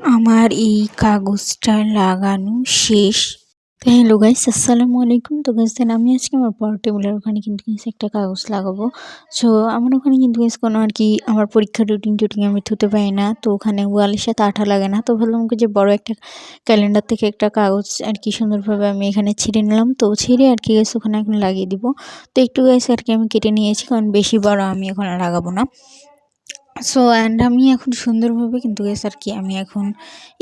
আমার এই কাগজটা লাগানো শেষ। তো হ্যালো গাইস আসসালামু আলাইকুম। তো গাইস দেন আমি আজকে আমার পড়ার টেবিলের ওখানে কিন্তু গেছি একটা কাগজ লাগাবো। সো আমার ওখানে কিন্তু গেছি কোনো আর কি, আমার পরীক্ষার রুটিন টুটিন আমি থুতে পাই না। তো ওখানে ওয়ালের সাথে আঠা লাগে না। তো ভাবলাম যে বড় একটা ক্যালেন্ডার থেকে একটা কাগজ আর কি সুন্দরভাবে আমি এখানে ছিঁড়ে নিলাম। তো ছিঁড়ে আর কি গেছে ওখানে এখন লাগিয়ে দিব। তো একটু গেছে আর কি আমি কেটে নিয়েছি, কারণ বেশি বড় আমি এখন লাগাবো না। সো অ্যান্ড আমি এখন সুন্দরভাবে কিন্তু গেস আর কি আমি এখন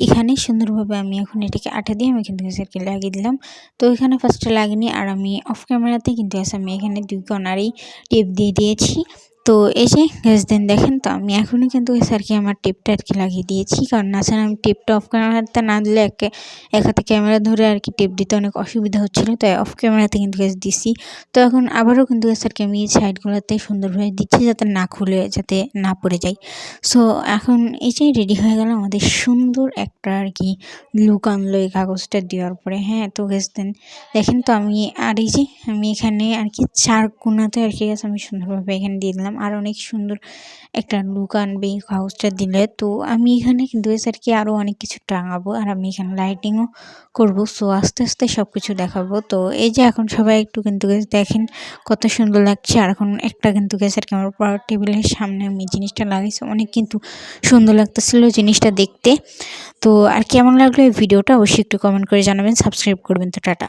এখানে সুন্দরভাবে আমি এখন এটাকে আঠা দিয়ে আমি কিন্তু গেস আর কি লাগিয়ে দিলাম। তো এখানে ফার্স্টে লাগিনি আর আমি অফ ক্যামেরাতে কিন্তু গেছে আমি এখানে দুই কর্নারেই টেপ দিয়ে দিয়েছি। তো এই যে গ্যাস দেন দেখেন তো আমি এখনই কিন্তু আর কি আমার টিপটা আর কি লাগিয়ে দিয়েছি। কারণ নাছাড়া আমি টিপটা অফ ক্যামেরাতে না দিলে একে, এক হাতে ক্যামেরা ধরে আর কি টিপ দিতে অনেক অসুবিধা হচ্ছিল, তাই অফ ক্যামেরাতে কিন্তু গ্যাস দিছি। তো এখন আবারও কিন্তু গ্যাস আর কি আমি সাইডগুলোতে সুন্দরভাবে দিচ্ছি যাতে না খুলে, যাতে না পড়ে যায়। সো এখন এই যে রেডি হয়ে গেল আমাদের সুন্দর একটা আর কি লুক আনলো এই কাগজটা দেওয়ার পরে হ্যাঁ? তো গ্যাস দেন দেখেন তো আমি আর এই যে আমি এখানে আর কি চার কোনাতে আর কি গ্যাস আমি সুন্দরভাবে এখানে দিয়ে দিলাম। আর অনেক সুন্দর একটা লুক আনবে কাগজটা দিলে। তো আমি এখানে আর কি আরও অনেক কিছু টাঙাবো আর আমি এখানে লাইটিংও করব। সো আস্তে আস্তে সব কিছু দেখাবো। তো এই যে এখন সবাই একটু কিন্তু দেখেন কত সুন্দর লাগছে। আর এখন একটা কিন্তু গেছে আর কি আমার পড়ার টেবিলের সামনে আমি জিনিসটা লাগাইছি। অনেক কিন্তু সুন্দর লাগতেছিল জিনিসটা দেখতে। তো আর কেমন লাগল এই ভিডিওটা? অবশ্যই একটু কমেন্ট করে জানাবেন। সাবস্ক্রাইব করবেন তো, টাটা।